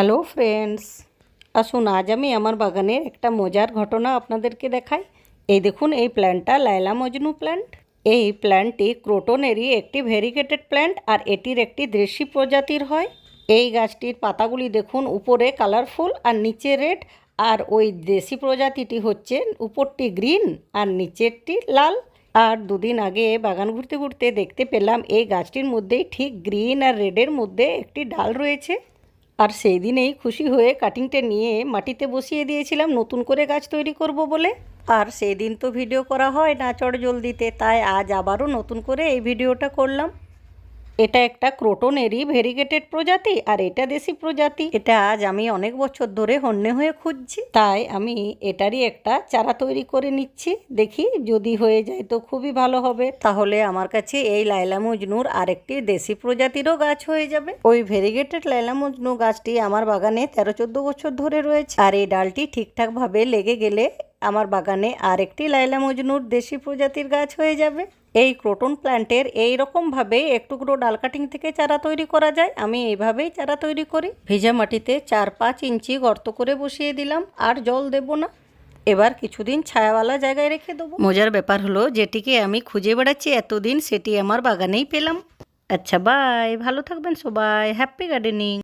Hello friends, আসুন আজ আমি আমার বাগানের একটা মজার ঘটনা আপনাদেরকে দেখাই। এই দেখুন, এই প্ল্যান্টটা লাইলা মজনু প্ল্যান্ট। এই প্ল্যান্টটি ক্রোটনেরই একটি ভেরিগেটেড প্ল্যান্ট আর এটির একটি দেশি প্রজাতির হয়। এই গাছটির পাতাগুলি দেখুন, উপরে কালারফুল আর নিচে রেড। আর ওই দেশি প্রজাতিটি হচ্ছে উপরটি গ্রিন আর নিচেরটি লাল। আর দুদিন আগে বাগান ঘুরতে ঘুরতে দেখতে পেলাম, এই গাছটির মধ্যেই ঠিক গ্রিন আর রেডের মধ্যে একটি ডাল রয়েছে। আর সেই দিনেই খুশি হয়ে কাটিংটা নিয়ে মাটিতে বসিয়ে দিয়েছিলাম, নতুন করে গাছ তৈরি করব বলে। আর সেই দিন তো ভিডিও করা হয় না চট জলদিতে, তাই আজ আবারও নতুন করে এই ভিডিওটা করলাম। এটা একটা ক্রোটনেরই ভেরিগেটেড প্রজাতি আর এটা দেশি প্রজাতি। এটা আজ আমি অনেক বছর ধরে হন্যে হয়ে খুঁজছি। তাই আমি এটারই একটা চারা তৈরি করে নিচ্ছি। দেখি যদি হয়ে যায় তো খুবই ভালো হবে। তাহলে আমার কাছে এই লাইলা মজনুর আরেকটি দেশি প্রজাতিরও গাছ হয়ে যাবে। ওই ভেরিগেটেড লাইলা মজনু গাছটি আমার বাগানে তেরো চোদ্দ বছর ধরে রয়েছে। আর এই ডালটি ঠিকঠাকভাবে লেগে গেলে আমার বাগানে আর একটি লাইলা মজনুর দেশি প্রজাতির গাছ হয়ে যাবে। এই ক্রোটন প্ল্যান্টের এই রকমভাবে একটুকরো ডাল কাটিং থেকে চারা তৈরি করা যায়। আমি এইভাবেই চারা তৈরি করি। ভেজা মাটিতে চার পাঁচ ইঞ্চি গর্ত করে বসিয়ে দিলাম, আর জল দেব না। এবার কিছুদিন ছায়াওয়ালা জায়গায় রেখে দেবো। মজার ব্যাপার হলো, যেটিকে আমি খুঁজে বেড়াচ্ছি এতদিন, সেটি আমার বাগানেই পেলাম। আচ্ছা বাই ভালো থাকবেন সবাই। Happy gardening